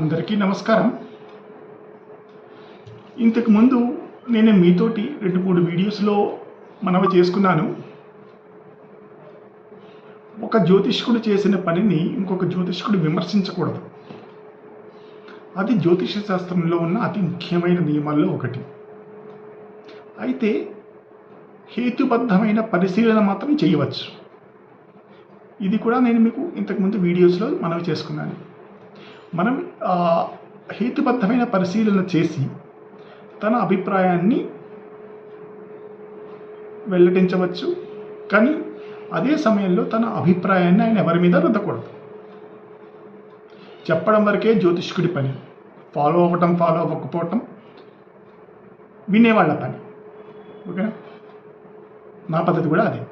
అందరికీ నమస్కారం. ఇంతకుముందు నేను మీతోటి రెండు మూడు వీడియోస్లో మనవి చేసుకున్నాను. ఒక జ్యోతిష్కుడు చేసిన పనిని ఇంకొక జ్యోతిష్కుడు విమర్శించకూడదు. అది జ్యోతిష శాస్త్రంలో ఉన్న అతి ముఖ్యమైన నియమాల్లో ఒకటి. అయితే హేతుబద్ధమైన పరిశీలన మాత్రం చేయవచ్చు. ఇది కూడా నేను మీకు ఇంతకుముందు వీడియోస్లో మనవి చేసుకున్నాను. మనం హేతుబద్ధమైన పరిశీలన చేసి తన అభిప్రాయాన్ని వెల్లడించవచ్చు. కానీ అదే సమయంలో తన అభిప్రాయాన్ని ఆయన ఎవరి మీద రుద్దకూడదు. చెప్పడం వరకే జ్యోతిష్కుడి పని. ఫాలో అవ్వటం ఫాలో అవ్వకపోవటం వినేవాళ్ళ పని. ఓకే నా పద్ధతి కూడా అదే.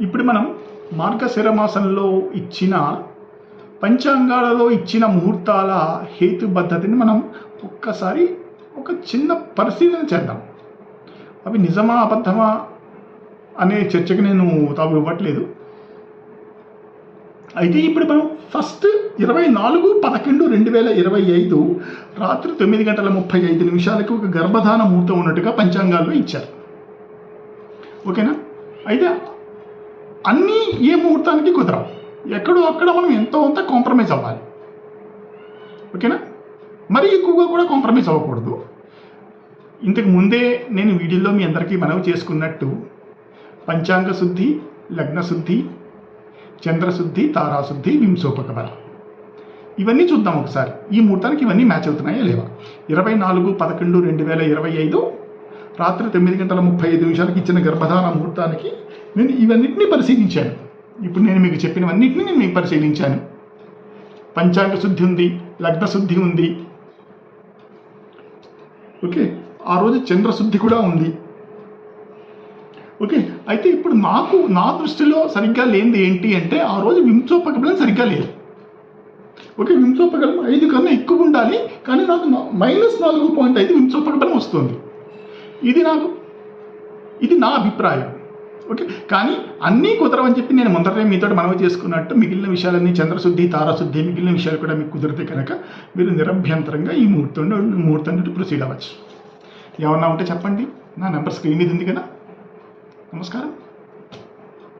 ఇప్పుడు మనం మార్గశిర మాసంలో ఇచ్చిన పంచాంగాలలో ఇచ్చిన ముహూర్తాల హేతుబద్ధతని మనం ఒక్కసారి ఒక చిన్న పరిశీలన చేద్దాం. అవి నిజమా అబద్ధమా అనే చర్చకు నేను తాము ఇవ్వట్లేదు. అయితే ఇప్పుడు మనం ఫస్ట్ ఇరవై నాలుగు పదకొండు రెండు వేల ఇరవై ఐదు రాత్రి తొమ్మిది గంటల ముప్పై ఐదు నిమిషాలకు ఒక గర్భధాన ముహూర్తం ఉన్నట్టుగా పంచాంగాల్లో ఇచ్చారు. ఓకేనా? అయితే అన్నీ ఏ ముహూర్తానికి కుదరవు? ఎక్కడో అక్కడ మనం ఎంతో అంత కాంప్రమైజ్ అవ్వాలి. ఓకేనా? మరి ఎక్కువగా కూడా కాంప్రమైజ్ అవ్వకూడదు. ఇంతకు ముందే నేను వీడియోలో మీ అందరికీ మనవి చేసుకున్నట్టు పంచాంగ శుద్ధి లగ్న శుద్ధి చంద్రశుద్ధి తారాశుద్ధి వింశోపక బల ఇవన్నీ చూద్దాం ఒకసారి. ఈ ముహూర్తానికి ఇవన్నీ మ్యాచ్ అవుతున్నాయా లేవా? ఇరవై నాలుగు పదకొండు రెండు వేల ఇరవై ఐదు రాత్రి తొమ్మిది గంటల ముప్పై ఐదు నిమిషాలకి ఇచ్చిన గర్భధారణ ముహూర్తానికి నేను ఇవన్నిటిని పరిశీలించాను. ఇప్పుడు నేను మీకు చెప్పినవన్నింటినీ నేను మీకు పరిశీలించాను. పంచాంగ శుద్ధి ఉంది లగ్న శుద్ధి ఉంది. ఓకే ఆ రోజు చంద్రశుద్ధి కూడా ఉంది. ఓకే అయితే ఇప్పుడు నాకు నా దృష్టిలో సరిగ్గా లేనిది ఏంటి అంటే ఆ రోజు వింశోపకబలం సరిగ్గా లేదు. ఓకే వింశోపకబలం ఐదు కన్నా ఎక్కువ ఉండాలి కానీ నాకు మైనస్ నాలుగు పాయింట్ ఐదు వింశోపకబలం వస్తుంది. ఇది నాకు ఇది నా అభిప్రాయం. ఓకే. కానీ అన్నీ కుదరవని చెప్పి నేను ముందరనే మీతో మనవి చేసుకున్నట్టు మిగిలిన విషయాలన్నీ చంద్రశుద్ధి తారాశుద్ధి మిగిలిన విషయాలు కూడా మీకు కుదిరితే కనుక మీరు నిరభ్యంతరంగా ఈ ముహూర్తం ముహూర్తం నుండి ప్రొసీడ్ అవ్వచ్చు. ఏమన్నా ఉంటే చెప్పండి. నా నెంబర్ స్క్రీన్ మీద ఉంది కదా. నమస్కారం.